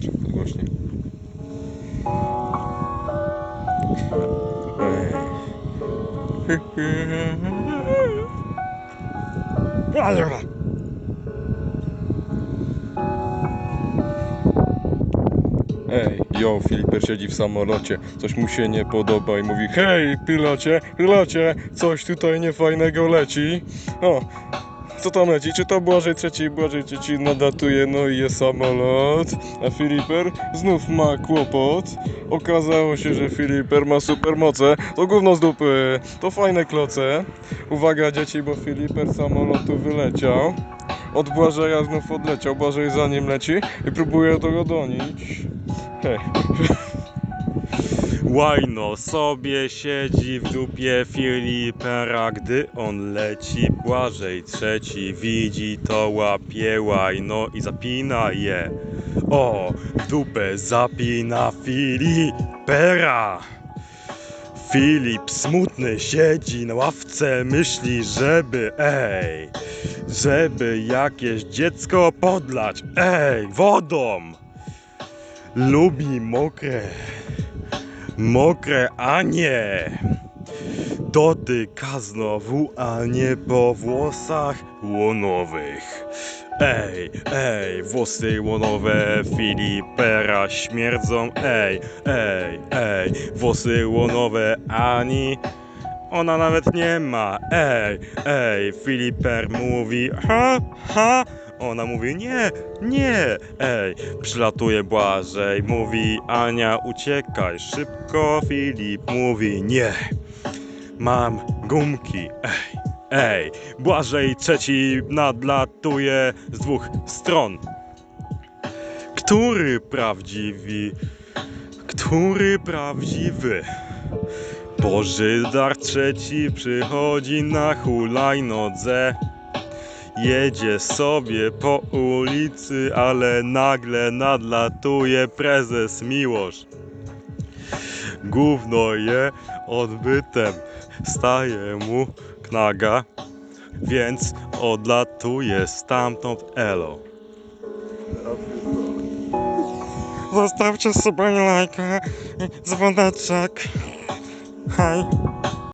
Czy podgłośnie? Ej. Ej, yo, Filiper siedzi w samolocie, coś mu się nie podoba i mówi Hej, pilocie, pilocie, coś tutaj niefajnego leci. O, co tam leci? Czy to Błażej trzeci, Błażej trzeci nadatuje, no i jest samolot, a Filiper znów ma kłopot. Okazało się, że Filiper ma supermoce, to gówno z dupy, to fajne kloce. Uwaga dzieci, bo Filiper samolotu wyleciał. Od Błażeja znów odleciał, Błażej za nim leci i próbuje to go donić. Hej. Łajno sobie siedzi w dupie Filipera, gdy on leci Błażej trzeci widzi to łapie łajno i zapina je. O, dupę zapina Filipera. Filip smutny siedzi na ławce, myśli, żeby ej, żeby jakieś dziecko podlać, ej, wodą. Lubi mokre mokre, a nie dotyka znowu, a nie po włosach łonowych. Ej, ej, włosy łonowe Filipera śmierdzą, ej, ej, ej, włosy łonowe Ani. Ona nawet nie ma, ej, ej, Filiper mówi, ha, ha, ona mówi, nie, nie, ej, przylatuje Błażej, mówi, Ania, uciekaj, szybko, Filip mówi, nie, mam gumki, ej, ej, Błażej trzeci nadlatuje z dwóch stron. Który prawdziwy, który prawdziwy? Bożydar trzeci przychodzi na hulajnodze. Jedzie sobie po ulicy, ale nagle nadlatuje prezes Miłosz. Gówno je odbytem, staje mu knaga, więc odlatuje stamtąd Elo. Zostawcie sobie lajka, dzwoneczek. Hej.